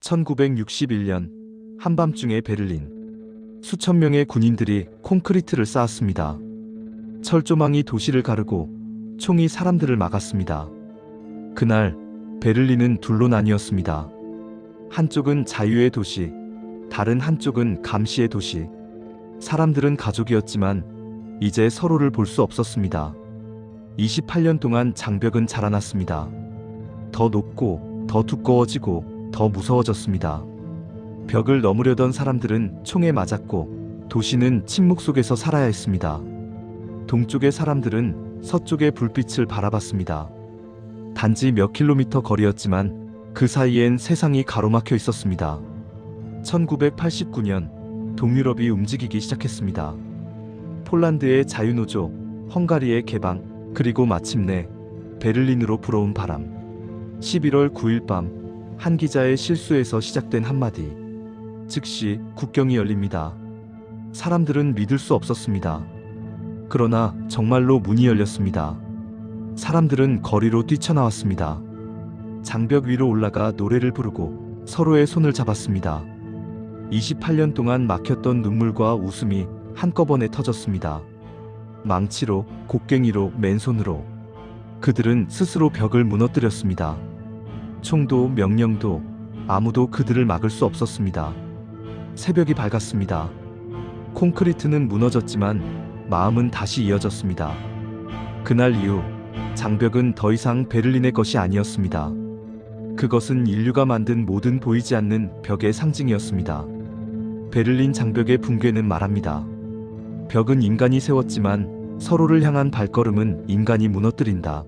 1961년 한밤중에 베를린 수천 명의 군인들이 콘크리트를 쌓았습니다. 철조망이 도시를 가르고 총이 사람들을 막았습니다. 그날 베를린은 둘로 나뉘었습니다. 한쪽은 자유의 도시, 다른 한쪽은 감시의 도시. 사람들은 가족이었지만 이제 서로를 볼 수 없었습니다. 28년 동안 장벽은 자라났습니다. 더 높고 더 두꺼워지고 더 무서워졌습니다. 벽을 넘으려던 사람들은 총에 맞았고 도시는 침묵 속에서 살아야 했습니다. 동쪽의 사람들은 서쪽의 불빛을 바라봤습니다. 단지 몇 킬로미터 거리였지만 그 사이엔 세상이 가로막혀 있었습니다. 1989년 동유럽이 움직이기 시작했습니다. 폴란드의 자유노조, 헝가리의 개방, 그리고 마침내 베를린으로 불어온 바람. 11월 9일 밤 한 기자의 실수에서 시작된 한마디. 즉시 국경이 열립니다. 사람들은 믿을 수 없었습니다. 그러나 정말로 문이 열렸습니다. 사람들은 거리로 뛰쳐나왔습니다. 장벽 위로 올라가 노래를 부르고 서로의 손을 잡았습니다. 28년 동안 막혔던 눈물과 웃음이 한꺼번에 터졌습니다. 망치로, 곡괭이로, 맨손으로. 그들은 스스로 벽을 무너뜨렸습니다. 총도 명령도 아무도 그들을 막을 수 없었습니다. 새벽이 밝았습니다. 콘크리트는 무너졌지만 마음은 다시 이어졌습니다. 그날 이후 장벽은 더 이상 베를린의 것이 아니었습니다. 그것은 인류가 만든 모든 보이지 않는 벽의 상징이었습니다. 베를린 장벽의 붕괴는 말합니다. 벽은 인간이 세웠지만 서로를 향한 발걸음은 인간이 무너뜨린다.